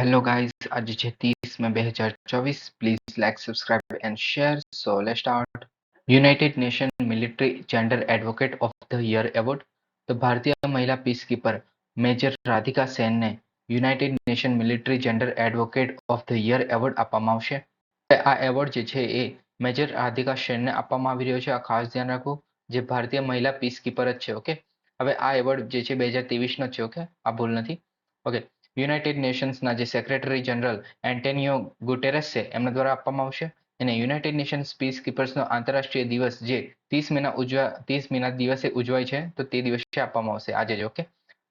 Hello guys. આજે છે 30 મે 2024 please like subscribe and share so let's start United Nation military gender advocate of the year award તો ભારતીય મહિલા peacekeeper major Radhika સેનને United Nation military gender advocate of the year award આપવામાં આવશે. આ award જે છે એ મેજર રાધિકા સેનને આપવામાં આવી રહ્યો છે. આ ખાસ ધ્યાન રાખો. જે ભારતીય મહિલા પીસકીપર જ છે ઓકે હવે આ એવોર્ડ જે છે બે હજાર ત્રેવીસનો છે ઓકે આ ભૂલ નથી ઓકે યુનાઇટેડ નેશન્સના જે સેક્રેટરી જનરલ એન્ટેનિયો ગુટેરસ છે એમના દ્વારા આપવામાં આવશે. અને યુનાઇટેડ નેશન્સ પીસ કીપર્સનો આંતરરાષ્ટ્રીય દિવસ જે ત્રીસ મહિના ઉજવા, ત્રીસ મહિના દિવસે ઉજવાય છે, તો તે દિવસે આપવામાં આવશે આજે જ ઓકે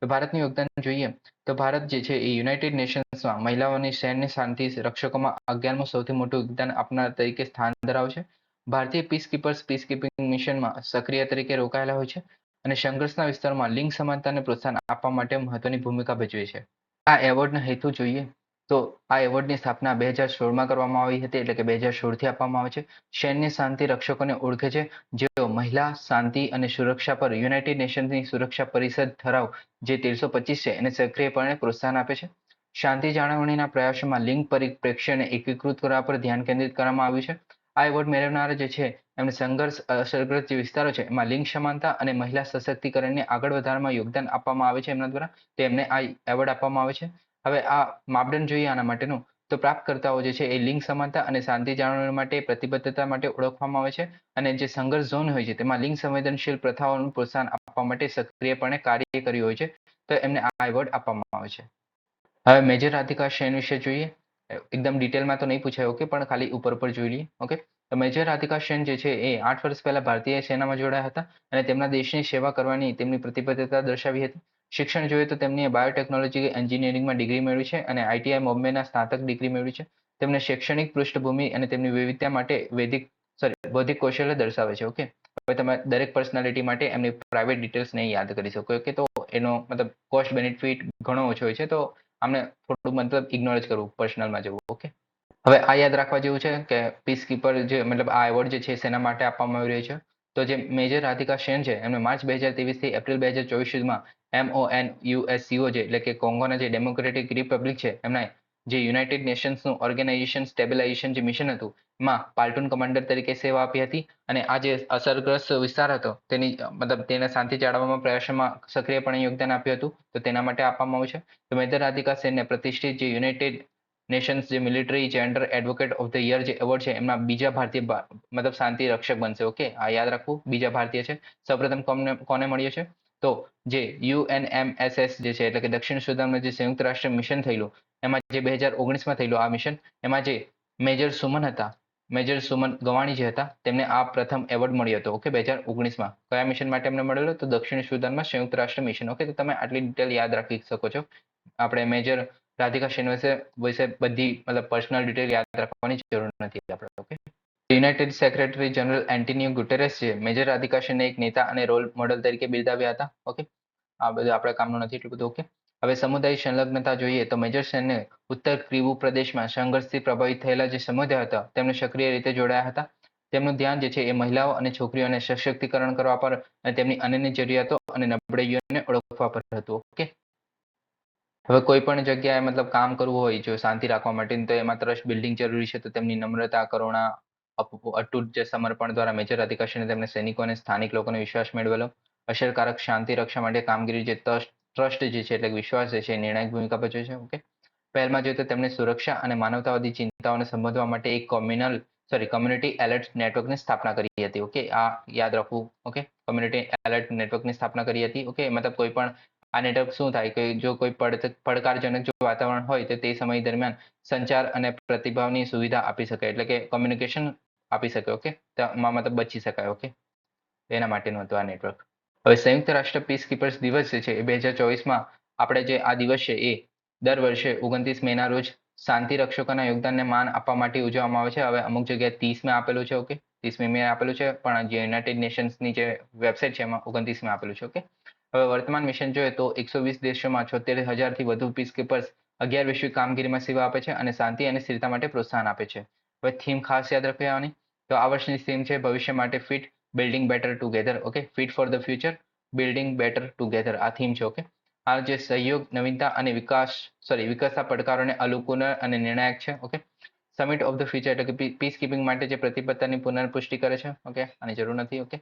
તો ભારતનું યોગદાન જોઈએ. તો ભારત જે છે એ યુનાઇટેડ નેશન્સમાં મહિલાઓની સૈન્ય શાંતિ રક્ષકોમાં અગિયારમું સૌથી મોટું યોગદાન આપનાર તરીકે સ્થાન ધરાવે છે. ભારતીય પીસ કીપર્સ પીસ કીપિંગ મિશનમાં સક્રિય તરીકે રોકાયેલા હોય છે. અને સંઘર્ષના વિસ્તારમાં લિંગ સમાનતાને પ્રોત્સાહન આપવા માટે મહત્વની ભૂમિકા ભજવે છે. આ એવોર્ડનો હેતુ જોઈએ તો આ એવોર્ડની સ્થાપના બે હજાર સોળમાં કરવામાં આવી હતી એટલે કે બે હજાર સોળથી આપવામાં આવે છે. સૈન્ય શાંતિ રક્ષકોને ઓળખે છે. જેઓ મહિલા શાંતિ અને સુરક્ષા પર યુનાઇટેડ નેશન્સની સુરક્ષા પરિષદ ઠરાવ જે તેરસો પચીસ છે એને સક્રિયપણે પ્રોત્સાહન આપે છે. શાંતિ જાળવણીના પ્રયાસોમાં લિંગ પરિપ્રેક્ષ્યને એકીકૃત કરવા પર ધ્યાન કેન્દ્રિત કરવામાં આવ્યું છે. આ એવોર્ડ મેળવનારા જે છે, એમને સંઘર્ષ અસરગ્રસ્ત જે વિસ્તારો છે, એમાં લિંગ સમાનતા અને મહિલા સશક્તિકરણને આગળ વધારવામાં યોગદાન આપવામાં આવે છે એમના દ્વારા તેમને આ એવોર્ડ આપવામાં આવે છે. હવે આ માપદંડ જોઈએ આના માટેનું, તો પ્રાપ્તકર્તાઓ જે છે, એ લિંગ સમાનતા અને શાંતિ જાળવણી માટે પ્રતિબદ્ધતા માટે ઓળખવામાં આવે છે અને જે સંઘર્ષ ઝોન હોય છે, તેમાં લિંગ સંવેદનશીલ પ્રથાઓનું પ્રોત્સાહન આપવા માટે સક્રિયપણે કાર્ય કર્યું હોય છે, તો એમને આ એવોર્ડ આપવામાં આવે છે. હવે મેજર રાધિકા શેન વિશે જોઈએ. એકદમ ડિટેલમાં તો નહીં પૂછાય ઓકે પણ ખાલી ઉપર ઉપર જોઈ લઈએ ઓકે તો મેજર રાધિકા સેન જે છે એ આઠ વર્ષ પહેલા ભારતીય સેનામાં જોડાયા હતા અને તેમના દેશની સેવા કરવાની તેમની પ્રતિબદ્ધતા દર્શાવી હતી. શિક્ષણ જોઈએ તો તેમની બાયોટેકનોલોજી એન્જિનિયરિંગમાં ડિગ્રી મેળવી છે અને આઈટીઆઈ બોમ્બેના સ્નાતક ડિગ્રી મેળવી છે. તેમને શૈક્ષણિક પૃષ્ઠભૂમિ અને તેમની વિવિધતા માટે વૈદિક સોરી બૌદ્ધિક કૌશલ્ય દર્શાવે છે ઓકે હવે તમે દરેક પર્સનાલિટી માટે એમની પ્રાઇવેટ ડિટેલ્સ નહીં યાદ કરી શકો કે તો એનો મતલબ કોસ્ટ બેનિફિટ ઘણો ઓછો હોય છે, તો આમને થોડું મતલબ ઇગ્નોર કરવું પર્સનલમાં જવું ઓકે હવે આ યાદ રાખવા જેવું છે કે પીસ કીપર જે, મતલબ આ એવોર્ડ જે છે સેના માટે આપવામાં આવી રહ્યો છે, તો જે મેજર રાધિકા શેન છે, એમને માર્ચ બે હજાર ત્રેવીસથી એપ્રિલ બે હજાર ચોવીસ સુધીમાં એમઓએન યુએસસીઓ જે, એટલે કે કોંગોના જે ડેમોક્રેટિક રિપબ્લિક છે, એમના જે યુનાઇટેડ નેશન્સનું ઓર્ગેનાઇઝેશન સ્ટેબિલાઇઝેશન જે મિશન હતું માં પાલ્ટુન કમાન્ડર તરીકે સેવા આપી હતી અને આ જે અસરગ્રસ્ત વિસ્તાર હતો, તેની, મતલબ તેને શાંતિ જાળવવામાં પ્રયાસોમાં સક્રિયપણે યોગદાન આપ્યું હતું, તો તેના માટે આપવામાં આવ્યું છે. તો મેજર રાધિકા સેનને પ્રતિષ્ઠિત જે યુનાઇટેડ નેશન્સ જે military gender advocate of the year જે એવોર્ડ છે, એમના બીજા ભારતીય મતલબ શાંતિ રક્ષક બનશે. ઓકે, આ યાદ રાખવું, બીજા ભારતીય છે. સૌપ્રથમ કોને કોને મળ્યો છે? તો જે યુએનએમએસએસ જે છે, એટલે કે દક્ષિણ સુદાનમાં જે સંયુક્ત રાષ્ટ્ર મિશન થયેલું એમાં જે બે હજાર ઓગણીસમાં થયેલું આ મિશન એમાં જે મેજર સુમન હતા, મેજર સુમન ગવાણી જે હતા, તેમને આ પ્રથમ એવોર્ડ મળ્યો હતો. ઓકે બે હજાર ઓગણીસમાં કયા મિશન માટે એમને મળેલો? તો દક્ષિણ સુદાનમાં સંયુક્ત રાષ્ટ્ર મિશન ઓકે તો તમે આટલી ડિટેલ યાદ રાખી શકો છો. આપણે મેજર રાધિકા શ્રીનિવાસે વિશે બધી, મતલબ પર્સનલ ડિટેલ યાદ રાખવાની જરૂર નથી આપણે okay united secretary general Antonio Guterres છે મેજર રાધિકા સેનને એક નેતા અને રોલ મોડલ તરીકે બિરદાવ્યા હતા ઓકે આ બધું આપણા કામનું નથી એટલું બધું ઓકે હવે સમુદાય સંલગ્નતા જોઈએ તો મેજર સેને ઉત્તર ક્રિવુ પ્રદેશમાં સંઘર્ષથી પ્રભાવિત થયેલા જે સમુદાય હતા, તેમને સક્રિય રીતે જોડાયા હતા. તેમનું ધ્યાન જે છે એ મહિલાઓ અને છોકરીઓને સશક્તિકરણ કરવા પર અને તેમની અન્યની જરૂરિયાતો અને નબળાઈઓને ઓળખવા પર હતું, ઓકે? હવે કોઈ પણ જગ્યાએ મતલબ કામ કરવું હોય, જો શાંતિ રાખવા માટે તો એમાં ટ્રસ્ટ બિલ્ડિંગ જરૂરી છે, તો તેમની નમ્રતા, કરુણા અટૂટ જે સમર્પણ દ્વારા મેજર અધિકારીને તેમને સૈનિકો અને સ્થાનિક લોકોને વિશ્વાસ મેળવેલો. અસરકારક શાંતિ રક્ષા માટે કામગીરી જે ટ્રસ્ટ જે છે, એટલે વિશ્વાસ જે છે નિર્ણાયક ભૂમિકા ભજવે છે. ઓકે પહેલમાં જોઈએ તો તેમણે સુરક્ષા અને માનવતાવાદી ચિંતાઓને સંબોધવા માટે એક કોમ્યુનલ સોરી કોમ્યુનિટી એલર્ટ નેટવર્કની સ્થાપના કરી હતી. ઓકે આ યાદ રાખવું. ઓકે કોમ્યુનિટી એલર્ટ નેટવર્કની સ્થાપના કરી હતી. ઓકે મતલબ કોઈ પણ, આ નેટવર્ક શું થાય? કે જો કોઈ પડકારજનક જો વાતાવરણ હોય, તો તે સમય દરમિયાન સંચાર અને પ્રતિભાવની સુવિધા આપી શકે. એટલે કે કોમ્યુનિકેશન આપી શકે. ઓકે તેમાં મતલબ બચી શકાય. ઓકે એના માટેનું હતું આ નેટવર્ક હવે સંયુક્ત રાષ્ટ્ર પીસ કીપર્સ દિવસ જે છે એ બે હજાર ચોવીસમાં આપણે જે આ દિવસ છે એ દર વર્ષે ઓગણત્રીસ મેના રોજ શાંતિ રક્ષકોના યોગદાનને માન આપવા માટે ઉજવવામાં આવે છે. હવે અમુક જગ્યાએ ત્રીસમાં આપેલું છે ઓકે ત્રીસમી મે આપેલું છે, પણ જે યુનાઇટેડ નેશન્સની જે વેબસાઇટ છે એમાં ઓગણત્રીસમાં આપેલું છે ઓકે હવે વર્તમાન મિશન જોઈએ તો એકસો વીસ દેશોમાં છોતેર હજારથી વધુ પીસ કીપર્સ અગિયાર વૈશ્વિક કામગીરીમાં સેવા આપે છે અને શાંતિ અને સ્થિરતા માટે પ્રોત્સાહન આપે છે. હવે થીમ ખાસ યાદ રાખવાની. તો આ વર્ષની થીમ છે ભવિષ્ય માટે fit building better together okay fit for the future building better together આ થીમ છે ઓકે આ જે સહયોગ, નવીનતા અને વિકાસ સોરી વિકાસના પડકારોને અનુકૂળ અને નિર્ણાયક છે okay summit of the future એટલે કે પીસ કીપિંગ માટે જે પ્રતિબદ્ધતાની પુનર્પુષ્ટિ કરે છે ઓકે આની જરૂર નથી ઓકે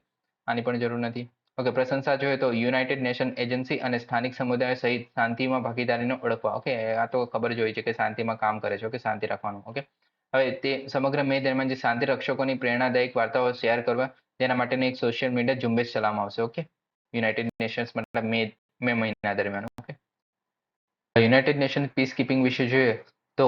આની પણ જરૂર નથી. ઓકે પ્રશંસા જોઈએ તો યુનાઇટેડ નેશન એજન્સી અને સ્થાનિક સમુદાય સહિત શાંતિમાં ભાગીદારીને ઓળખવા ઓકે આ તો ખબર જ હોય છે કે શાંતિમાં કામ કરે છે ઓકે શાંતિ રાખવાનું ઓકે હવે તે સમગ્ર મે દરમિયાન જે શાંતિ રક્ષકોની પ્રેરણાદાયક વાર્તાઓ શેર કરવા તેના માટેની એક સોશિયલ મીડિયા ઝુંબેશ ચલાવવામાં આવશે ઓકે યુનાઇટેડ નેશન્સ મતલબ મે મે મહિના દરમિયાન okay United Nation peacekeeping વિશે જોઈએ તો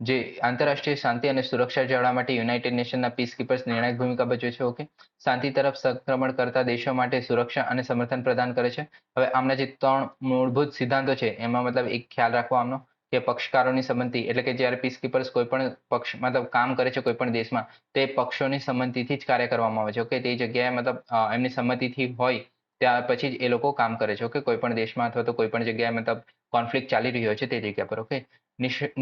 જે આંતરરાષ્ટ્રીય શાંતિ અને સુરક્ષા જાળવવા માટે યુનાઇટેડ નેશનના પીસ કીપર્સ નિર્ણાયક ભૂમિકા ભજવે છે ઓકે શાંતિ તરફ સંક્રમણ કરતા દેશો માટે સુરક્ષા અને સમર્થન પ્રદાન કરે છે. હવે આમના જે ત્રણ મૂળભૂત સિદ્ધાંતો છે, એમાં મતલબ એક ખ્યાલ રાખવો આમનો. કે પક્ષકારોની સંમતિ, એટલે કે જ્યારે પીસ કીપર્સ કોઈ પણ પક્ષ, મતલબ કામ કરે છે કોઈ પણ દેશમાં, તે પક્ષોની સંમતિથી જ કાર્ય કરવામાં આવે છે. ઓકે, તે જગ્યાએ મતલબ એમની સંમતિથી હોય, ત્યાર પછી જ એ લોકો કામ કરે છે. ઓકે, કોઈ પણ દેશમાં અથવા તો કોઈ પણ જગ્યાએ મતલબ કોન્ફ્લિક્ટ ચાલી રહ્યો છે તે જગ્યા પર. ઓકે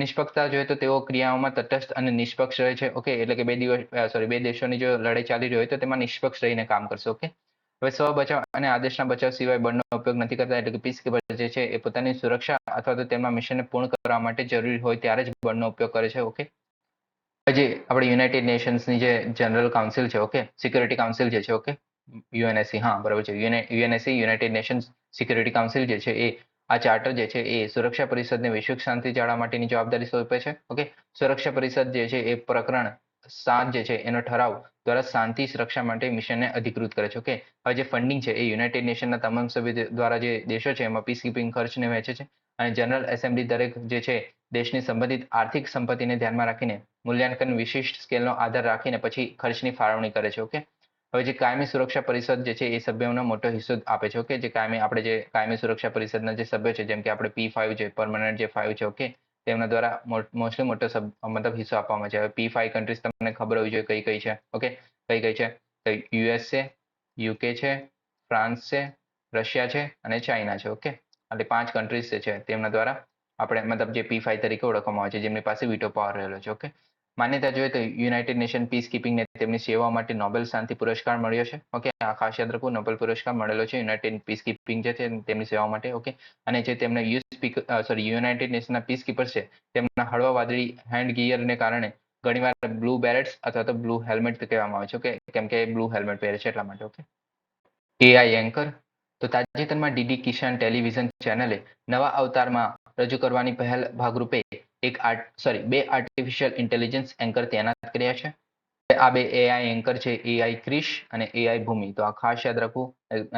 નિષ્પક્ષતા જોઈએ તો તેઓ ક્રિયાઓમાં તટસ્થ અને નિષ્પક્ષ રહે છે. ઓકે, એટલે કે બે દિવસ સોરી બે દેશોની જો લડાઈ ચાલી રહી હોય તો તેમાં નિષ્પક્ષ રહીને કામ કરશે. ઓકે હવે સ્વ બચાવ અને આદેશના બચાવ સિવાય બળનો ઉપયોગ નથી કરતા, એટલે કે પીસ કીપર જે છે એ પોતાની સુરક્ષા અથવા તો તેમના મિશનને પૂર્ણ કરવા માટે જરૂરી હોય ત્યારે જ બળનો ઉપયોગ કરે છે ઓકે જે આપણે યુનાઇટેડ નેશન્સની જે જનરલ કાઉન્સિલ છે ઓકે સિક્યુરિટી કાઉન્સિલ જે છે ઓકે યુએનએસસી હા, બરાબર છે. UNSC United Nations security council જે છે એ, આ ચાર્ટર જે છે એ સુરક્ષા પરિષદને વૈશ્વિક શાંતિ જાળવવા માટેની જવાબદારી સોંપે છે ઓકે સુરક્ષા પરિષદ જે છે એ પ્રકરણ સાત જે છે એનો ઠરાવ દ્વારા શાંતિ સુરક્ષા માટે મિશનને અધિકૃત કરે છે. ઓકે? હવે જે ફંડિંગ છે એ યુનાઇટેડ નેશનના તમામ સભ્ય દ્વારા જે દેશો છે એમાં પીસ કીપિંગ ખર્ચને વહેંચે છે અને જનરલ એસેમ્બલી દરેક જે છે દેશની સંબંધિત આર્થિક સંપત્તિને ધ્યાનમાં રાખીને મૂલ્યાંકન વિશિષ્ટ સ્કેલનો આધાર રાખીને પછી ખર્ચની ફાળવણી કરે છે. ઓકે? હવે જે કાયમી સુરક્ષા પરિષદ જે છે એ સભ્યોનો મોટો હિસ્સો આપે છે. ઓકે? જે કાયમી, આપણે જે કાયમી સુરક્ષા પરિષદના જે સભ્યો છે જેમ કે આપણે પી ફાઈવ છે પરમનન્ટ જે ફાઈવ છે. ઓકે? તેમના દ્વારા મોસ્ટલી મોટો મતલબ હિસ્સો આપવામાં છે. પી ફાઈવ કન્ટ્રીઝ તમને ખબર હોવી જોઈએ કઈ કઈ છે. ઓકે કઈ કઈ છે? તો યુએસ છે યુકે છે ફ્રાન્સ છે રશિયા છે અને ચાઇના છે. ઓકે એટલે પાંચ કન્ટ્રીઝ છે તેમના દ્વારા આપણે મતલબ જે પી ફાઈવ તરીકે ઓળખવામાં આવે છે, જેમની પાસે વીટો પાવર રહેલો છે. ઓકે માન્યતા જોઈએ તો યુનાઇટેડ નેશન પીસ કીપિંગને તેમની સેવા માટે નોબેલ શાંતિ પુરસ્કાર મળ્યો છે. ઓકે આ ખાસ યાદ રાખવું નોબેલ પુરસ્કાર મળેલો છે યુનાઇટેડ પીસ કીપિંગ જે છે, તેમની સેવા માટે. ઓકે અને જે તેમને યુ સ્પીક સોરી યુનાઇટેડ નેશનના પીસ કીપર્સ છે. તેમના હળવા વાદળી હેન્ડ ગિયરને કારણે ઘણીવાર બ્લુ બેરેટ્સ અથવા તો બ્લુ હેલ્મેટ કહેવામાં આવે છે, ઓકે? કેમ કે બ્લુ હેલ્મેટ પહેરે છે એટલા માટે, ઓકે? એઆઈ એન્કર તો તાજેતરમાં ડીડી કિસાન ટેલિવિઝન ચેનલે નવા અવતારમાં રજૂ કરવાની પહેલ ભાગરૂપે એક આર્ટ સોરી બે આર્ટિફિશિયલ ઇન્ટેલિજન્સ એન્કર તૈનાત કર્યા છે. આ બે એઆઈ એન્કર છે એઆઈ ક્રિશ અને એઆઈ ભૂમિ તો આ ખાસ યાદ રાખવું,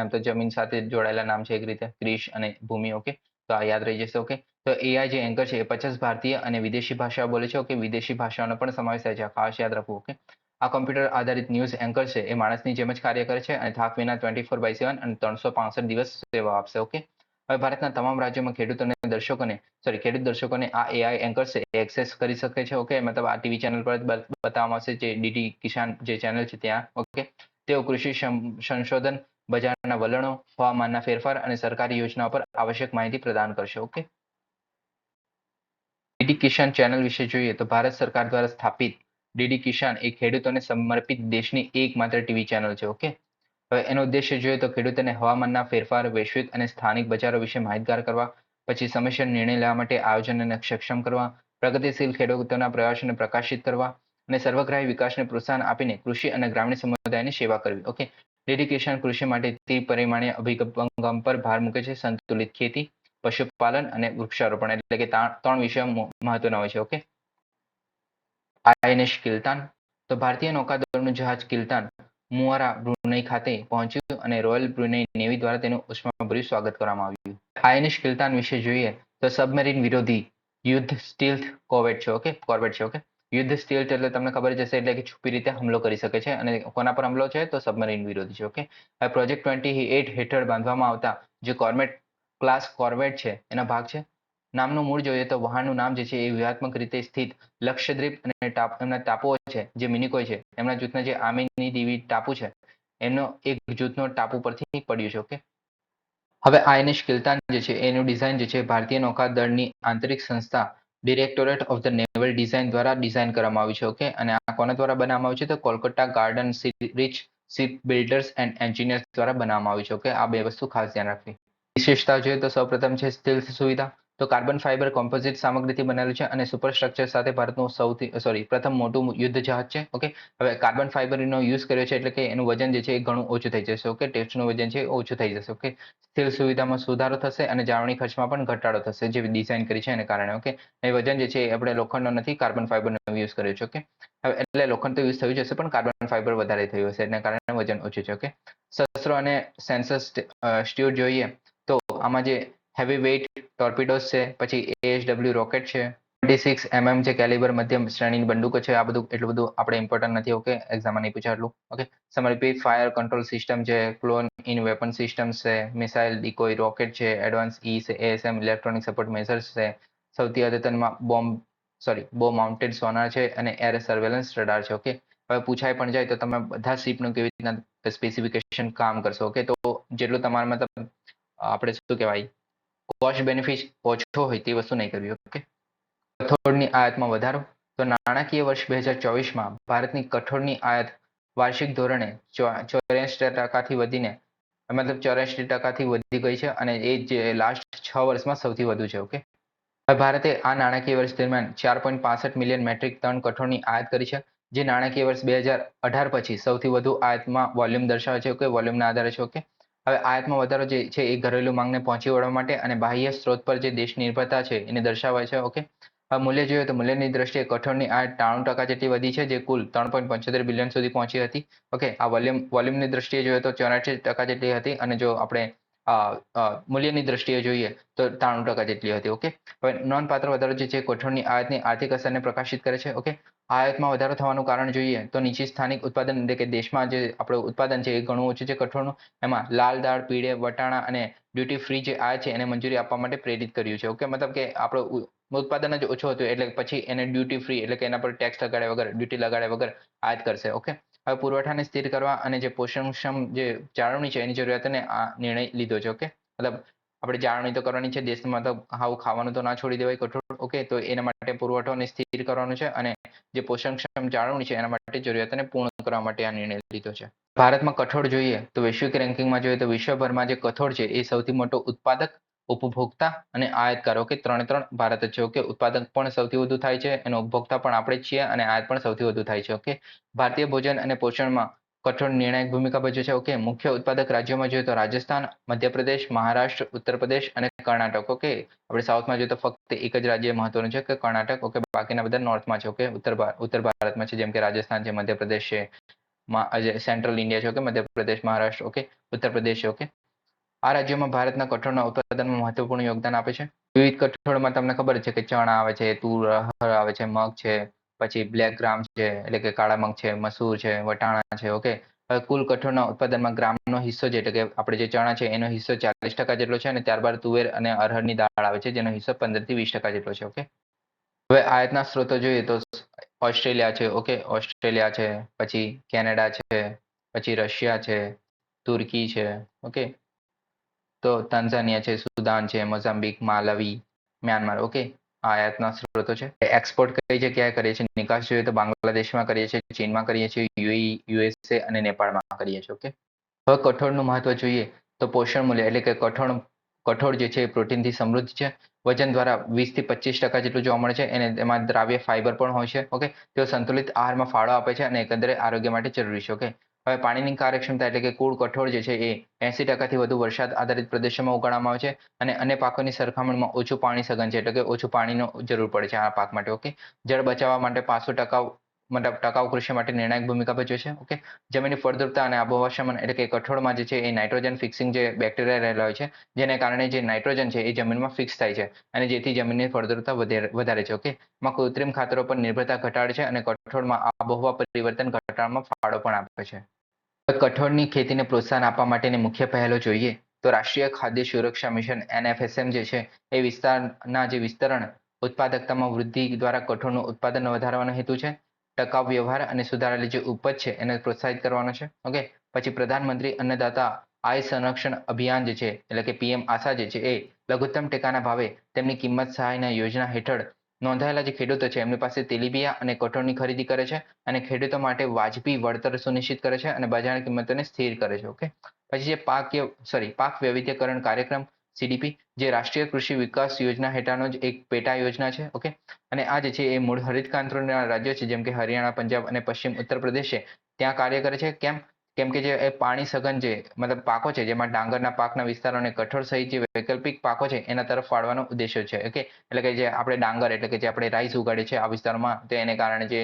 એમ તો જમીન સાથે જોડાયેલા નામ છે એક રીતે ક્રિશ અને ભૂમિ ઓકે? તો આ યાદ રહી જશે ઓકે તો એઆઈ જે એન્કર છે એ પચાસ ભારતીય અને વિદેશી ભાષાઓ બોલે છે ઓકે વિદેશી ભાષાઓનો પણ સમાવેશ થાય છે ખાસ યાદ રાખવું ઓકે આ કોમ્પ્યુટર આધારિત ન્યૂઝ એન્કર છે, એ માણસની જેમ જ કાર્ય કરે છે અને થાક વિના ટ્વેન્ટી ફોર બાય સેવન અને ત્રણસો પાસઠ દિવસ સેવા આપશે ઓકે હવે ભારતના તમામ રાજ્યોમાં ખેડૂતોને, દર્શકોને સોરી ખેડૂત દર્શકોને આ એઆઈ એન્કર છે, એ એક્સેસ કરી શકે છે ઓકે મતલબ આ ટીવી ચેનલ પર બતાવવામાં આવશે, જે ડીડી કિસાન જે ચેનલ છે ત્યાં ઓકે તેઓ કૃષિ સંશોધન બજારના વલણો, હવામાનના ફેરફાર અને સરકારી યોજનાઓ પર આવશ્યક માહિતી પ્રદાન કરશે, ઓકે? ડીડી કિસાન ચેનલ વિશે જોઈએ તો ભારત સરકાર દ્વારા સ્થાપિત ડીડી કિસાન એ ખેડૂતોને સમર્પિત દેશની એકમાત્ર ટીવી ચેનલ છે, ઓકે? હવે એનો ઉદ્દેશ્ય જોઈએ તો ખેડૂતોને હવામાનના ફેરફાર, વૈશ્વિક અને સ્થાનિક બજારો વિશે માહિતગાર કરવા, પછી સમસ્યા નિર્ણય લેવા માટે આયોજનને સક્ષમ કરવા, પ્રગતિશીલ ખેડૂતોના પ્રયાસોને પ્રકાશિત કરવા અને સર્વગ્રાહી વિકાસને પ્રોત્સાહન આપીને કૃષિ અને ગ્રામીણ સમુદાયની સેવા કરવી, ઓકે? ડેડિકેશન કૃષિ માટે ત્રિપરિમાણીય અભિગમ પર ભાર મૂકે છે. સંતુલિત ખેતી, પશુપાલન અને વૃક્ષારોપણ એટલે કે ત્રણ વિષયો મહત્વના હોય છે. ઓકે? આઈએનએસ કિલ્તાન. તો ભારતીય નૌકાદળનું જહાજ કિલ્તાન મુવારા બ્રુનઈ ખાતે પહોંચ્યું અને રોયલ બ્રુનઈ નેવી દ્વારા તેનું ઉષ્માભર્યું સ્વાગત કરવામાં આવ્યું. આઈએનએસ કિલ્તાન વિશે જોઈએ તો સબમરીન વિરોધી યુદ્ધ સ્ટીલ્થ કોવેટ છે. ઓકે? કોર્બેટ છે. ઓકે? યુદ્ધ સ્ટીલ્થ એટલે તમને ખબર જ હશે એટલે કે છુપી રીતે હુમલો કરી શકે છે અને કોના પર હુમલો છે? તો સબમરીન વિરોધી છે ઓકે હવે પ્રોજેક્ટ ટ્વેન્ટી એટ હેઠળ બાંધવામાં આવતા જે કોર્મેટ ક્લાસ કોર્વેટ છે, એના ભાગ છે? નામનું મૂળ જોઈએ તો વહાણનું નામ જે છે એ વ્યૂહાત્મક રીતે સ્થિત લક્ષદ્વીપ અને એમના ટાપુઓ છે, જે મિનિકોય છે. એમના જૂથના જે આમીની દેવી ટાપુ છે, એમનો એક જૂથનો ટાપુ પરથી પડ્યું છે ઓકે હવે આઈએનએસ કિલ્તાન જે છે, એનું ડિઝાઇન જે છે, ભારતીય નૌકાદળની આંતરિક સંસ્થા directorate of the naval design દ્વારા ડિઝાઇન કરવામાં આવ્યું છે ઓકે અને આ કોના દ્વારા બનાવવામાં આવ્યું છે? તો Kolkata garden reach shipbuilders and engineers દ્વારા બનાવવામાં આવ્યું છે ઓકે આ બે વસ્તુ ખાસ ધ્યાન રાખવી. વિશેષતા જોઈએ તો સૌપ્રથમ છે સ્ટીલ્સ સુવિધા. તો કાર્બન ફાઇબર કોમ્પોઝિટ સામગ્રીથી બનેલું છે અને સુપરસ્ટ્રક્ચર સાથે ભારતનું સૌથી સોરી પ્રથમ મોટું યુદ્ધ જહાજ છે ઓકે હવે કાર્બન ફાઇબરનો યુઝ કર્યો છે એટલે કે એનું વજન જે છે એ ઘણું ઓછું થઈ જશે ઓકે ટેસ્ટનું વજન છે ઓછું થઈ જશે ઓકે સ્થિર સુવિધામાં સુધારો થશે અને જાળવણી ખર્ચમાં પણ ઘટાડો થશે જે ડિઝાઇન કરી છે એને કારણે ઓકે એ વજન જે છે એ આપણે લોખંડનો નથી, કાર્બન ફાઇબરનો યુઝ કર્યો છે ઓકે હવે એટલે લોખંડ તો યુઝ થયું જશે પણ કાર્બન ફાઇબર વધારે થયું હશે, એના કારણે વજન ઓછું છે ઓકે શસ્ત્રો અને સેન્સર સ્ટ્યુટ જોઈએ તો આમાં જે હેવી વેઇટ ટોર્પિડોસ છે, પછી એએસડબલ્યુ રોકેટ છે ટ્વેન્ટી સિક્સ એમએમ છે કેલિબર મધ્યમ શ્રેણીની બંદૂકો છે, આ બધું એટલું બધું આપણે ઇમ્પોર્ટન્ટ નથી ઓકે એક્ઝામમાં નહીં પૂછાય એટલું ઓકે સમર્પિત ફાયર કંટ્રોલ સિસ્ટમ છે ક્લોન ઇન વેપન સિસ્ટમ છે મિસાઇલ ડિકોય રોકેટ છે એડવાન્સ ઈ છે એએસએમ ઇલેક્ટ્રોનિક સપોર્ટ મેઝર્સ છે, સૌથી અદ્યતનમાં bomb sorry bow mounted sonar છે અને એર સર્વેલન્સ રડાર છે ઓકે હવે પૂછાય પણ જાય તો તમે બધા શીપનું કેવી રીતના સ્પેસિફિકેશન કામ કરશો ઓકે તો જેટલું તમારા મતલબ, આપણે શું કહેવાય? કોસ્ટ બેનિફિટ ઓછો હોય તે વસ્તુ નહીં કરવી ઓકે કઠોળની આયાતમાં વધારો. તો નાણાકીય વર્ષ બે હજાર ચોવીસમાં ભારતની કઠોળની આયાત વાર્ષિક ધોરણે ચોર્યાસી ટકાથી વધીને, મતલબ ચોર્યાસી ટકાથી વધી ગઈ છે અને એ જે લાસ્ટ છ વર્ષમાં સૌથી વધુ છે ઓકે ભારતે આ નાણાકીય વર્ષ દરમિયાન ચાર પોઈન્ટ પાસઠ મિલિયન મેટ્રિક ટન કઠોળની આયાત કરી છે, જે નાણાકીય વર્ષ બે હજાર અઢાર પછી સૌથી વધુ આયાતમાં વોલ્યુમ દર્શાવે છે કે વોલ્યુમના આધારે છે ઓકે હવે આયાતમાં વધારો જે છે એ ઘરેલું માંગને પહોંચી વળવા માટે અને બાહ્ય સ્ત્રોત પર જે દેશ નિર્ભરતા છે એને દર્શાવે છે ઓકે મૂલ્ય જોઈએ તો મૂલ્યની દ્રષ્ટિએ કઠોળની આયાત ત્રાણું ટકા જેટલી વધી છે, જે કુલ ત્રણ પોઈન્ટ પંચોતેર બિલિયન સુધી પહોંચી હતી ઓકે આ વોલ્યુમ, વોલ્યુમની દ્રષ્ટિએ જોઈએ તો ચોરાસી ટકા જેટલી હતી અને જો આપણે મૂલ્યની દ્રષ્ટિએ જોઈએ તો ત્રાણું ટકા જેટલી હતી ઓકે હવે નોંધપાત્ર વધારો જે છે કઠોળની આયાતની આર્થિક અસરને પ્રકાશિત કરે છે ઓકે આયાતમાં વધારો થવાનું કારણ જોઈએ તો નીચે સ્થાનિક ઉત્પાદન, એટલે કે દેશમાં જે આપણું ઉત્પાદન છે એ ઘણું ઓછું છે કઠોળનું. એમાં લાલ દાળ, પીળે, વટાણા અને ડ્યુટી ફ્રી જે આ છે એને મંજૂરી આપવા માટે પ્રેરિત કર્યું છે. ઓકે? મતલબ કે આપણું ઉત્પાદન જ ઓછું હતું એટલે પછી એને ડ્યુટી ફ્રી એટલે કે એના પર ટેક્સ લગાડ્યા વગર ડ્યુટી લગાડ્યા વગર આયાત કરશે. ઓકે? હવે પુરવઠાને સ્થિર કરવા અને જે પોષણક્ષમ જે જાળવણી છે એની જરૂરિયાતને આ નિર્ણય લીધો છે. ઓકે? મતલબ આપણે જાળવણી તો કરવાની છે, દેશમાં તો હાવ ખાવાનું તો ના છોડી દેવાય કઠોળ. ઓકે તો એના માટે પુરવઠોને સ્થિર કરવાનું છે અને જે પોષણક્ષમ જાળવણી છે, એના માટે જરૂરિયાતને પૂર્ણ કરવા માટે આ નિર્ણય લીધો છે. ભારતમાં કઠોળ જોઈએ તો વૈશ્વિક રેન્કિંગમાં જોઈએ તો વિશ્વભરમાં જે કઠોળ છે, એ સૌથી મોટો ઉત્પાદક, ઉપભોક્તા અને આયાતકાર. ઓકે ત્રણે ત્રણ ભારત જ છે. ઓકે ઉત્પાદક પણ સૌથી વધુ થાય છે અને ઉપભોક્તા પણ આપણે જ છીએ અને આયાત પણ સૌથી વધુ થાય છે. ઓકે ભારતીય ભોજન અને પોષણમાં કઠોળ નિર્ણાયક ભૂમિકા ભજવે છે. ઓકે, મુખ્ય ઉત્પાદક રાજ્યોમાં જોઈએ તો રાજસ્થાન, મધ્યપ્રદેશ, મહારાષ્ટ્ર ઉત્તર પ્રદેશ અને કર્ણાટક. ઓકે, આપણે સાઉથમાં જોઈએ તો ફક્ત એક જ રાજ્ય મહત્વનું છે કે કર્ણાટક. ઓકે, બાકીના બધા નોર્થમાં છે. ઓકે, ઉત્તર ઉત્તર ભારતમાં છે, જેમ કે રાજસ્થાન છે, મધ્યપ્રદેશ છે સેન્ટ્રલ ઇન્ડિયા છે, ઓકે, મધ્યપ્રદેશ, મહારાષ્ટ્ર, ઓકે ઉત્તર પ્રદેશ છે, ઓકે. આ રાજ્યોમાં ભારતના કઠોળના ઉત્પાદનમાં મહત્વપૂર્ણ યોગદાન આપે છે. વિવિધ કઠોળમાં તમને ખબર છે કે ચણા આવે છે, તુર હળ આવે છે, મગ છે પછી બ્લેક ગ્રામ છે, એટલે કે કાળા મગ છે, મસૂર છે, વટાણા છે ઓકે હવે કુલ કઠોળના ઉત્પાદનમાં ગ્રામનો હિસ્સો છે, એટલે કે આપણે જે ચણા છે, એનો હિસ્સો ચાલીસ ટકા જેટલો છે અને ત્યારબાદ તુવેર અને અરહરની દાળ આવે છે, જેનો હિસ્સો પંદરથી વીસ ટકા જેટલો છે ઓકે હવે આયાતના સ્ત્રોતો જોઈએ તો ઓસ્ટ્રેલિયા છે ઓકે ઓસ્ટ્રેલિયા છે, પછી કેનેડા છે, પછી રશિયા છે, તુર્કી છે ઓકે તો તાન્ઝાનિયા છે, સુદાન છે, મોઝામ્બિક, માલવી, મ્યાનમાર ઓકે આયાતના સ્ત્રોતો છે. એક્સપોર્ટ કઈ જગ્યાએ કરીએ છીએ? નિકાસ જોઈએ તો બાંગ્લાદેશમાં કરીએ છીએ, ચીનમાં કરીએ છીએ, યુએઈ, યુએસએ અને નેપાળમાં કરીએ છીએ, ઓકે? હવે કઠોળનું મહત્વ જોઈએ તો પોષણ મૂલ્ય એટલે કે કઠોળ કઠોળ જે છે એ પ્રોટીનથી સમૃદ્ધ છે. વજન દ્વારા વીસથી પચીસ ટકા જેટલું જોવા મળે છે. અને એમાં દ્રાવ્ય ફાઇબર પણ હોય છે, ઓકે? તેઓ સંતુલિત આહારમાં ફાળો આપે છે અને એકંદરે આરોગ્ય માટે જરૂરી છે, ઓકે? હવે પાણીની કાર્યક્ષમતા એટલે કે કુળ કઠોળ જે છે એ એસી ટકાથી વધુ વરસાદ આધારિત પ્રદેશોમાં ઉગાડવામાં આવે છે અને અન્ય પાકોની સરખામણીમાં ઓછું પાણી સઘન છે એટલે કે ઓછું પાણીનો જરૂર પડે છે આ પાક માટે ઓકે જળ બચાવવા માટે પાંચસો ટકાઉ મતલબ ટકાઉ કૃષિ માટે નિર્ણાયક ભૂમિકા ભજવે છે. ઓકે જમીનની ફળદ્રુપતા અને આબોહવા શમન એટલે કે કઠોળમાં જે છે એ નાઇટ્રોજન ફિક્સિંગ જે બેક્ટેરિયા રહેલા હોય છે, જેને કારણે જે નાઇટ્રોજન છે એ જમીનમાં ફિક્સ થાય છે અને જેથી જમીનની ફળદ્રુપતા વધારે છે. ઓકે માં કૃત્રિમ ખાતરો પર નિર્ભરતા ઘટાડે છે અને કઠોળમાં આબોહવા પરિવર્તન ઘટાડવામાં ફાળો પણ આપે છે. કઠોળની ખેતીને પ્રોત્સાહન આપવા માટેની મુખ્ય પહેલો જોઈએ તો રાષ્ટ્રીય ખાદ્ય સુરક્ષા મિશન એનએફએસએમ જે છે એ વિસ્તારના જે વિસ્તરણ ઉત્પાદકતામાં વૃદ્ધિ દ્વારા કઠોળનું ઉત્પાદન વધારવાનો હેતુ છે. ટકાઉ વ્યવહાર અને સુધારેલી જે ઉપજ છે, એને પ્રોત્સાહિત કરવાનો છે. ઓકે? પછી પ્રધાનમંત્રી અન્નદાતા આય સંરક્ષણ અભિયાન જે છે, એટલે કે પીએમ આશા જે છે, એ લઘુત્તમ ટેકાના ભાવે તેમની કિંમત સહાયના યોજના હેઠળ નોંધાયેલા જે ખેડૂતો છે, એમની પાસે તેલીબિયા અને કઠોળની ખરીદી કરે છે અને ખેડૂતો માટે વાજબી વળતર સુનિશ્ચિત કરે છે અને બજારની કિંમતોને સ્થિર કરે છે. ઓકે? પછી જે પાક સોરી પાક વૈવિધ્યકરણ કાર્યક્રમ સીડીપી જે રાષ્ટ્રીય કૃષિ વિકાસ યોજના હેઠળનો જ એક પેટા યોજના છે, ઓકે? અને આ છે એ મૂળ હરિતક્રાંતિના રાજ્યો છે, જેમ કે હરિયાણા, પંજાબ અને પશ્ચિમ ઉત્તર પ્રદેશ છે, ત્યાં કાર્ય કરે છે. કેમ? કેમ કે જે પાણી સઘન જે મતલબ પાકો છે, જેમાં ડાંગરના પાકના વિસ્તારો અને કઠોળ સહિત જે વૈકલ્પિક પાકો છે, એના તરફ વાળવાનો ઉદ્દેશ્ય છે, ઓકે? એટલે કે જે આપણે ડાંગર, એટલે કે જે આપણે રાઈસ ઉગાડીએ છીએ આ વિસ્તારમાં, તો એને કારણે જે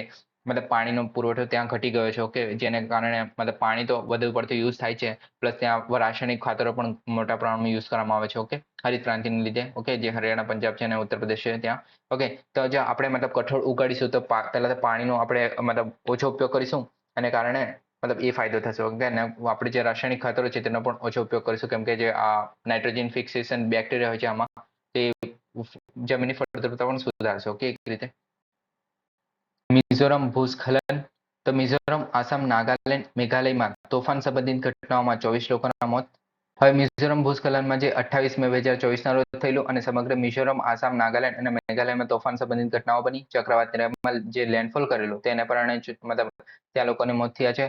મતલબ પાણીનો પુરવઠો ત્યાં ઘટી ગયો છે, ઓકે? જેને કારણે મતલબ પાણી તો વધુ પડતું યુઝ થાય છે, પ્લસ ત્યાં રાસાયણિક ખાતરો પણ મોટા પ્રમાણમાં યુઝ કરવામાં આવે છે, ઓકે? હરિત ક્રાંતિને લીધે, ઓકે? જે હરિયાણા, પંજાબ છે અને ઉત્તર પ્રદેશ છે ત્યાં, ઓકે? તો જો આપણે મતલબ કઠોળ ઉગાડીશું તો પહેલાં તો પાણીનો આપણે મતલબ ઓછો ઉપયોગ કરીશું, અને કારણે મતલબ એ ફાયદો થશે, ઓકે? અને આપણે જે રાસાયણિક ખાતરો છે તેનો પણ ઓછો ઉપયોગ કરીશું, કેમ કે જે આ નાઇટ્રોજન ફિક્સેશન બેક્ટેરિયા હોય છે આમાં, તે જમીનની ફળદ્રુપતા પણ સુધારશે, ઓકે? એક રીતે. મિઝોરમ, ભૂસ્ખલન તો મિઝોરમ, આસામ, નાગાલેન્ડ, મેઘાલયમાં તોફાન સંબંધિત ઘટનાઓમાં ચોવીસ લોકોના મોત. હવે મિઝોરમ, ભૂસ્ખલનમાં જે અઠ્ઠાવીસ મે બે હજાર ચોવીસના રોજ થયેલું અને સમગ્ર મિઝોરમ, આસામ, નાગાલેન્ડ અને મેઘાલયમાં તોફાન સંબંધિત ઘટનાઓ બની. ચક્રવાત રેમલ જે લેન્ડફોલ કરેલું, તેને કારણે મતલબ ત્યાં લોકોને મોત થયા છે.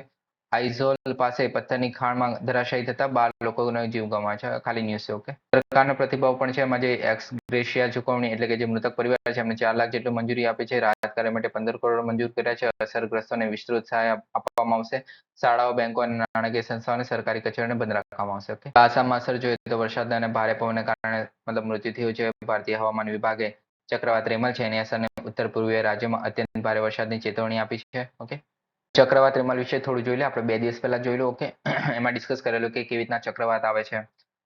આઇઝોલ પાસે પથ્થરની ખાણમાં ધરાશાયી થતા બાર લોકોનો જીવ ગમાયા છે. ખાલી ન્યૂઝ છે ઓકે સરકારનો પ્રતિભાવ પણ છે, એમાં જે એક્સ ગ્રેશિયા ચુકવણી એટલે કે જે મૃતક પરિવાર છે, એમને ચાર લાખ જેટલું મંજૂરી આપી છે. રાહત કાર્ય માટે પંદર કરોડ મંજૂર કર્યા છે. અસરગ્રસ્તોને વિસ્તૃત સહાય આપવામાં આવશે. શાળાઓ, બેંકો અને નાણાકીય સંસ્થાઓને સરકારી કચેરીઓને બંધ રાખવામાં આવશે ઓકે આસામમાં અસર જોઈએ તો વરસાદ અને ભારે પવનને કારણે મતલબ મૃત્યુ થયું છે. ભારતીય હવામાન વિભાગે ચક્રવાત રેમલ છે. એની અસરને ઉત્તર પૂર્વીય રાજ્યોમાં અત્યંત ભારે વરસાદની ચેતવણી આપી છે ઓકે ચક્રવાત રિમાલ વિશે થોડું જોઈ લે. આપણે બે દિવસ પહેલા જોઈ લો, ઓકે? એમાં ડિસ્કસ કરેલું કે કેવી રીતના ચક્રવાત આવે છે.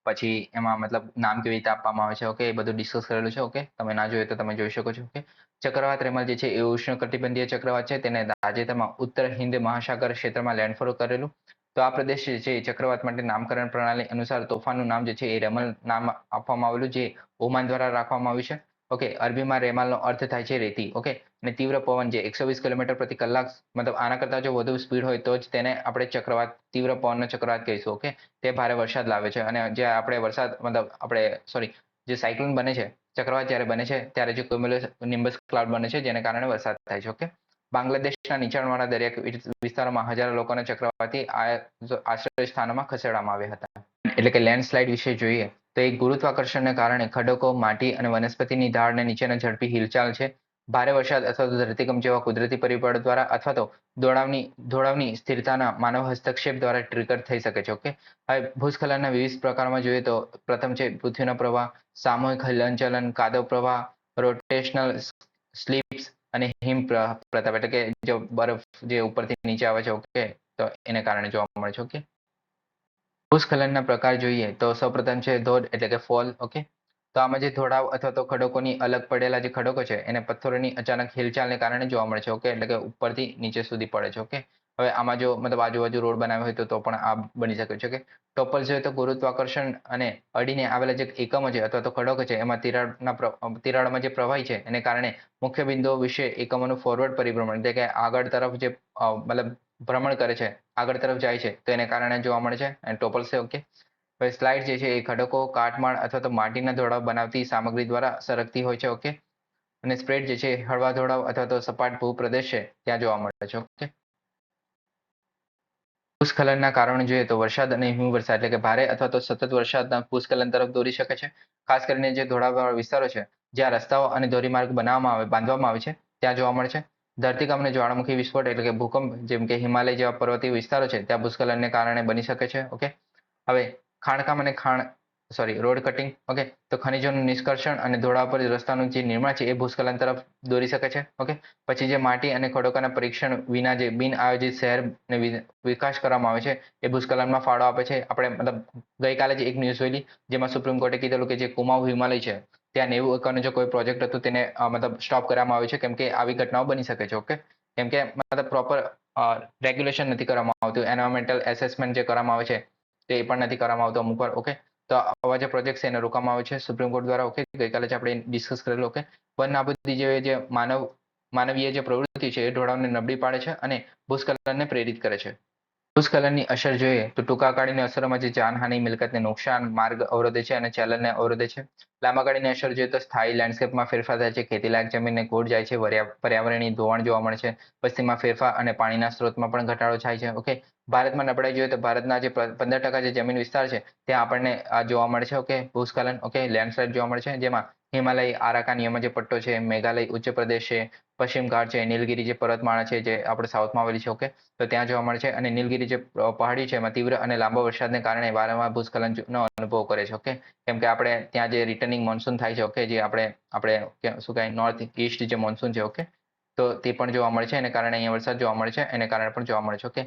પછી એમાં મતલબ નામ કેવી રીતે આપવામાં આવે છે, ઓકે? એ બધું ડિસ્કસ કરેલું છે, ઓકે? તમે ના જોયું તો તમે જોઈ શકો છો, ઓકે? ચક્રવાત રેમલ જે છે એ ઉષ્ણ કટિબંધીય ચક્રવાત છે. તેને તાજેતરમાં ઉત્તર હિન્દ મહાસાગર ક્ષેત્રમાં લેન્ડફોલ કરેલું. તો આ પ્રદેશ જે છે ચક્રવાત માટે નામકરણ પ્રણાલી અનુસાર તોફાનનું નામ જે છે એ રેમલ નામ આપવામાં આવેલું, જે ઓમાન દ્વારા રાખવામાં આવ્યું છે. ઓકે અરબીમાં રેમાલનો અર્થ થાય છે રેતી, ઓકે? અને તીવ્ર પવન જે એકસો વીસ કિલોમીટર પ્રતિ કલાક, મતલબ આના કરતા જો વધુ સ્પીડ હોય તો જ તેને આપણે ચક્રવાત, તીવ્ર પવનનો ચક્રવાત કહીશું, ઓકે? તે ભારે વરસાદ લાવે છે અને જે આપણે વરસાદ, મતલબ આપણે સોરી જે સાયક્લોન બને છે, ચક્રવાત જ્યારે બને છે, ત્યારે જે ક્યુમ્યુલસ નિમ્બસ ક્લાઉડ બને છે, જેને કારણે વરસાદ થાય છે, ઓકે? બાંગ્લાદેશના નીચાણવાળા દરિયા વિસ્તારોમાં હજારો લોકોને ચક્રવાતી આશ્રય સ્થાનોમાં ખસેડવામાં આવ્યા હતા. એટલે કે લેન્ડસ્લાઇડ વિશે જોઈએ તો એ ગુરુત્વાકર્ષણને કારણે ખડકો, માટી અને વનસ્પતિની ઢાળને નીચેના ઝડપી હિલચાલ છે. ભારે વરસાદ અથવા તો ધરતીકંપ જેવા કુદરતી પરિબળો દ્વારા અથવા તો દોડાવની ધોળાવની સ્થિરતાના માનવ હસ્તક્ષેપ દ્વારા ટ્રિગર થઈ શકે છે, ઓકે? હવે ભૂસ્ખલનના વિવિધ પ્રકારમાં જોઈએ તો પ્રથમ છે પૃથ્વીનો પ્રવાહ, સામૂહિક હલનચલન, કાદવ પ્રવાહ, રોટેશનલ સ્લીપ્સ અને હિમ પ્રતાપ એટલે કે જો બરફ જે ઉપરથી નીચે આવે છે, ઓકે? તો એને કારણે જોવા મળે છે, ઓકે? ભૂસ્ખલનના પ્રકાર જોઈએ તો સૌપ્રથમ છે ધોધ એટલે કે ફોલ, ઓકે? તો આમાં જે ધોળાવ અથવા તો ખડકોની અલગ પડેલા જે ખડકો છે એને પથ્થરોની અચાનક હિલચાલને કારણે જોવા મળે છે, ઓકે? એટલે કે ઉપરથી નીચે સુધી પડે છે, ઓકે? હવે આમાં જો મતલબ આજુબાજુ રોડ બનાવ્યો હોય તો પણ આ બની શકે છે કે ટોપલ છે તો ગુરુત્વાકર્ષણ અને અડીને આવેલા જે એકમો છે અથવા તો ખડકો છે એમાં તિરાડના તિરાડમાં જે પ્રવાહી છે એને કારણે મુખ્ય બિંદુઓ વિશે એકમોનું ફોરવર્ડ પરિભ્રમણ એટલે કે આગળ તરફ જે મતલબ ભ્રમણ કરે છે, આગળ તરફ જાય છે, તો એને કારણે જોવા મળે છે. અને ટોપલ છે ઓકે હવે સ્લાઇડ જે છે, એ ખડકો, કાટમાળ અથવા તો માટીના ધોળાવ બનાવતી સામગ્રી દ્વારા સરકતી હોય છે ઓકે અને સ્પ્રેડ જે છે હળવા ધોળાવ અથવા તો સપાટ ભૂપ્રદેશ છે, ત્યાં જોવા મળે છે ઓકે ભૂસ્ખલનના કારણે જોઈએ તો વરસાદ અને હિમવર્ષા એટલે કે ભારે અથવા તો સતત વરસાદના ભૂસ્ખલન તરફ દોરી શકે છે. ખાસ કરીને જે ધોળાવાળા વિસ્તારો છે, જ્યાં રસ્તાઓ અને ધોરીમાર્ગ બનાવવામાં આવે, બાંધવામાં આવે છે, ત્યાં જોવા મળે છે. ધરતીકંપ અને જ્વાળામુખી વિસ્ફોટ એટલે કે ભૂકંપ, જેમ કે હિમાલય જેવા પર્વતીય વિસ્તારો છે, ત્યાં ભૂસ્ખલનને કારણે બની શકે છે ઓકે હવે ખાણકામ અને ખાણ સોરી રોડ કટિંગ ઓકે તો ખનિજોનું નિષ્કર્ષણ અને ધોળા પર રસ્તાનું જે નિર્માણ છે એ ભૂસ્ખલન તરફ દોરી શકે છે ઓકે પછી જે માટી અને ખડકોના પરીક્ષણ વિના જે બિન આયોજિત શહેરને વિકાસ કરવામાં આવે છે, એ ભૂસ્ખલનમાં ફાળો આપે છે. આપણે મતલબ ગઈકાલે જ એક ન્યૂઝ જોયેલી, જેમાં સુપ્રીમ કોર્ટે કીધેલું કે જે કુમાઉ હિમાલય છે ત્યાં નેવું એકરનો જો કોઈ પ્રોજેક્ટ હતું તેને મતલબ સ્ટોપ કરવામાં આવ્યું છે, કેમ કે આવી ઘટનાઓ બની શકે છે ઓકે કેમ કે મતલબ પ્રોપર રેગ્યુલેશન નથી કરવામાં આવતું એન્વાયરમેન્ટલ એસેસમેન્ટ જે કરવામાં આવે છે, તે પણ નથી કરવામાં આવતું અમુક વાર ઓકે તો આવા જે પ્રોજેક્ટ છે એને રોકવામાં આવે છે સુપ્રીમ કોર્ટ દ્વારા ઓકે ગઈકાલે જે આપણે ડિસ્કસ કરેલું ઓકે વન નાબૂદી જે જે માનવ, માનવીય જે પ્રવૃત્તિ છે એ ઢોળાવને નબળી પાડે છે અને ભૂસ્ખલનને પ્રેરિત કરે છે. ભૂસ્ખલનની અસર જોઈએ તો ટૂંકા ગાળાની અસરોમાં જે જાનહાનિ, મિલકતને નુકસાન, માર્ગ અવરોધે છે અને ચલણને અવરોધે છે. લાંબા ગાળાની અસર જોઈએ તો સ્થાયી લેન્ડસ્કેપમાં ફેરફાર થાય છે. ખેતીલાયક જમીનને કોડ જાય છે. પર્યાવરણીય ધોવાણ જોવા મળે છે. પશ્ચિમમાં ફેરફાર અને પાણીના સ્ત્રોતમાં પણ ઘટાડો થાય છે. ઓકે ભારતમાં નબળાઈ જોઈએ તો ભારતના જે પંદર ટકા જે જમીન વિસ્તાર છે, ત્યાં આપણને આ જોવા મળે છે, ઓકે? ભૂસ્ખલન, ઓકે? લેન્ડસ્લાઇડ જોવા મળે છે, જેમાં હિમાલય આરાકાન યમ જે પટ્ટો છે, મેઘાલય ઉચ્ચ પ્રદેશ છે, પશ્ચિમ ઘાટ છે, નીલગિરી જે પર્વતમાળા છે, જે આપણે સાઉથમાં આવેલી છે, ઓકે? તો ત્યાં જોવા મળે છે અને નીલગિરી જે પહાડી છે, એમાં તીવ્ર અને લાંબા વરસાદને કારણે વારંવાર ભૂસ્ખલનનો અનુભવ કરે છે, ઓકે? કેમ કે આપણે ત્યાં જે રિટર્નિંગ મોન્સૂન થાય છે, ઓકે? જે આપણે આપણે, શું કહેવાય નોર્થ ઈસ્ટ જે મોન્સૂન છે, ઓકે? તો તે પણ જોવા મળે છે. એને કારણે અહીંયા વરસાદ જોવા મળે છે. એને કારણે પણ જોવા મળે છે. ઓકે?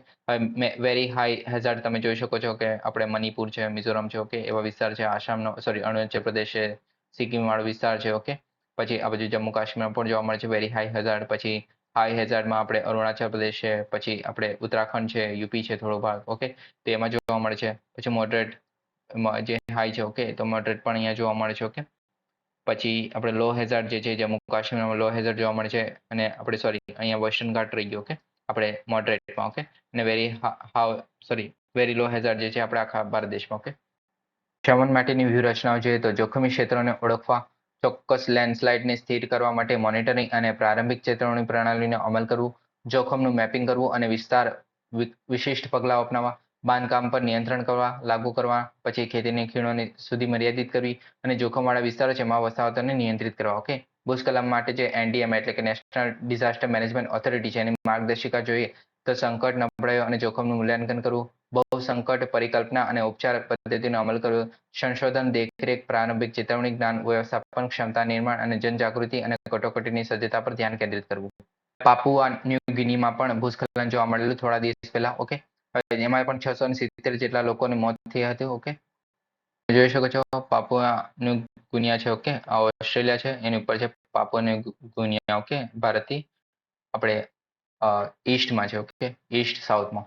વેરી હાઈ હેઝાર્ડ તમે જોઈ શકો છો કે આપણે મણિપુર છે, મિઝોરમ છે, ઓકે? એવા વિસ્તાર છે. આસામનો સોરી અરુણાચલ પ્રદેશ છે સિક્કિમ વાળો વિસ્તાર છે, ઓકે? પછી આ બાજુ જમ્મુ કાશ્મીર પણ જોવા મળે છે વેરી હાઈ હેઝાર્ડ પછી હાઈ હેઝાર્ડમાં આપણે અરુણાચલ પ્રદેશ છે, પછી આપણે ઉત્તરાખંડ છે યુપી છે થોડો ભાગ, ઓકે? તો એમાં જોવા મળે છે. પછી મોડરેટ જે હાઈ છે, ઓકે? તો મોડરેટ પણ અહીંયા જોવા મળે છે, ઓકે? પછી આપણે લો હેઝાર્ડ જે છે જમ્મુ કાશ્મીરમાં લો હેઝાર્ડ જોવા મળે છે અને આપણે સોરી અહીંયા વેસ્ટર્ન ઘાટ રહી ગયો ઓકે આપણે મોડરેટમાં ઓકે અને very how sorry very low hazard જે છે, આપણે આખા ભારત દેશમાં ઓકે શમન માટેની વ્યૂહરચનાઓ જોઈએ તો જોખમી ક્ષેત્રોને ઓળખવા, ચોક્કસ લેન્ડસ્લાઇડને સ્થિર કરવા માટે મોનિટરિંગ અને પ્રારંભિક ચેતવણી પ્રણાલીનો અમલ કરવું, જોખમનું મેપિંગ કરવું અને વિસ્તાર વિશિષ્ટ પગલાં અપનાવવા બાંધકામ પર નિયંત્રણ કરવા, લાગુ કરવા, પછી ખેતીની ખીણોને સુધી મર્યાદિત કરવી અને જોખમવાળા વિસ્તારો છે, એમાં વસાહતોને નિયંત્રિત કરવા. ઓકે? ભૂસ્ખલન માટે જે એનડીએમ એટલે કે નેશનલ ડિઝાસ્ટર મેનેજમેન્ટ ઓથોરિટી છે, એની માર્ગદર્શિકા જોઈએ તો સંકટ, નબળાઈઓ અને જોખમનું મૂલ્યાંકન કરવું, બહુ સંકટ પરિકલ્પના અને ઉપચાર પદ્ધતિનો અમલ કરવો, સંશોધન, દેખરેખ, પ્રારંભિક ચેતવણી, જ્ઞાન, વ્યવસ્થાપન, ક્ષમતા નિર્માણ અને જનજાગૃતિ અને કટોકટીની સજ્જતા પર ધ્યાન કેન્દ્રિત કરવું. પાપુઆ ન્યૂ ગિનીમાં પણ ભૂસ્ખલન જોવા મળેલું થોડા દિવસ પહેલા. ઓકે? એમાં પણ છસો ને સિત્તેર જેટલા લોકોની મોત થઈ હતી ઓકે જોઈ શકો છો પાપુઆનું ગુનિયા છે ઓકે ઓસ્ટ્રેલિયા છે, એની ઉપર છે પાપુઆનું ગુનિયા ઓકે ભારતથી આપણે ઈસ્ટમાં છે ઓકે ઈસ્ટ સાઉથમાં.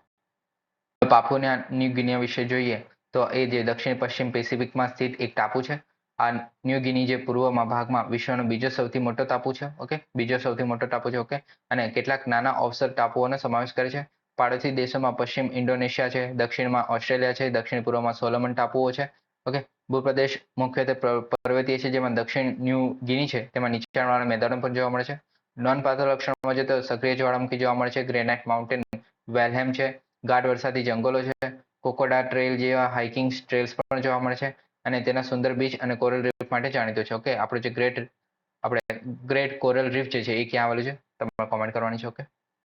પાપુઆ ન્યૂ વિશે જોઈએ, તો એ જે દક્ષિણ પશ્ચિમ પેસિફિકમાં સ્થિત એક ટાપુ છે, આ ન્યૂ ગિની જે પૂર્વમાં ભાગમાં વિશ્વનો બીજો સૌથી મોટો ટાપુ છે ઓકે બીજો સૌથી મોટો ટાપુ છે ઓકે અને કેટલાક નાના ઓફસર ટાપુઓનો સમાવેશ કરે છે પાડોશી દેશોમાં પશ્ચિમ ઇન્ડોનેશિયા છે, દક્ષિણમાં ઓસ્ટ્રેલિયા છે, દક્ષિણ પૂર્વમાં સોલોમન ટાપુઓ છે. ઓકે ભૂપ્રદેશ મુખ્યત્વે પર્વતીય છે, જેમાં દક્ષિણ ન્યૂ ગિની છે, તેમાં નીચાણવાળા મેદાનો પણ જોવા મળે છે. નોંધપાત્ર લક્ષણોમાં જોઈએ તો સક્રિય જ્વાળામુખી જોવા મળે છે, ગ્રેનાઇટ માઉન્ટેન, વેલહેમ છે, ગાઢ વરસાદી જંગલો છે, કોકોડા ટ્રેલ જેવા હાઇકિંગ ટ્રેલ્સ પણ જોવા મળે છે, અને તેના સુંદર બીચ અને કોરલ રીફ માટે જાણીતો છે. ઓકે આપણું જે ગ્રેટ, આપણે ગ્રેટ કોરલ રીફ જે છે, એ ક્યાં આવેલું છે? તમારે કોમેન્ટ કરવાની છે ઓકે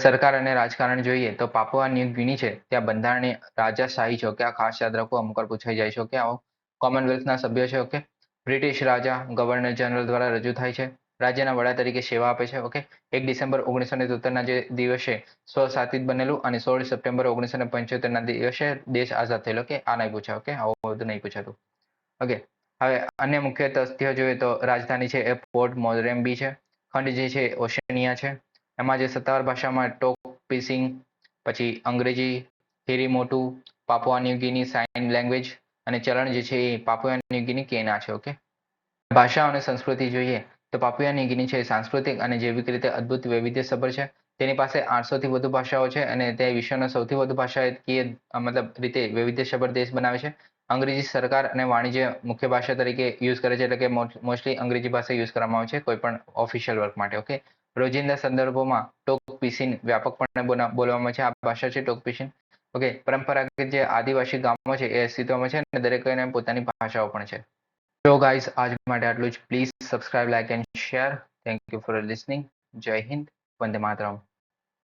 સરકાર અને રાજકારણ જોઈએ તો પાપુઆ ન્યૂ ગિની છે. ત્યાં બંધારણીય રાજાશાહી છે ઓકે આ ખાસ યાદ રાખો, અમુક પૂછાઈ જાય છે ઓકે આવો કોમનવેલ્થના સભ્યો છે, ઓકે? બ્રિટિશ રાજા, ગવર્નર જનરલ દ્વારા રજૂ થાય છે. રાજ્યના વડા તરીકે સેવા આપે છે, ઓકે? એક ડિસેમ્બર ઓગણીસો ને તોતેરના જે દિવસે સ્વશાસિત બનેલું અને સોળ સપ્ટેમ્બર ઓગણીસો ને પંચોતેરના દિવસે દેશ આઝાદ થયેલો કે આ નહીં પૂછાય, ઓકે? આવું બધું નહીં પૂછાતું, ઓકે? હવે અન્ય મુખ્ય તથ્યો જોઈએ તો રાજધાની છે એ પોર્ટ મોરેમ્બી છે. ખંડ જે છે ઓશનિયા છે. એમાં જે સત્તાવાર ભાષામાં ટોક, પીસિંગ, પછી અંગ્રેજી, હિરી મોટું, પાપુઆ ન્યૂગીની સાઇન લેંગ્વેજ અને ચલણ જે છે એ પાપુઆ ન્યૂગીની કેના છે, ઓકે? ભાષા અને સંસ્કૃતિ જોઈએ તો પાપુઆ ન્યૂગીની છે સાંસ્કૃતિક અને જૈવિક રીતે અદ્ભુત વૈવિધ્યસભર છે. તેની પાસે આઠસોથી વધુ ભાષાઓ છે અને તે વિશ્વનો સૌથી વધુ ભાષાકીય મતલબ રીતે વૈવિધ્યસભર દેશ બનાવે છે. અંગ્રેજી સરકાર અને વાણિજ્ય મુખ્ય ભાષા તરીકે યુઝ કરે છે એટલે કે મોસ્ટલી અંગ્રેજી ભાષા યુઝ કરવામાં આવે છે કોઈ પણ ઓફિશિયલ વર્ક માટે, ઓકે? રોજિંદા સંદર્ભોમાં ટોક પિસિન વ્યાપકપણે બોલા- બોલવામાં છે. આ ભાષા છે ટોકપિશિન ઓકે પરંપરાગત જે આદિવાસી ગામો છે, એ અસ્તિત્વમાં છે અને દરેકને પોતાની ભાષાઓ પણ છે. તો ગાઈઝ આજ માટે આટલું જ. Please subscribe like and share thank you for listening Jai Hind. Vande Mataram.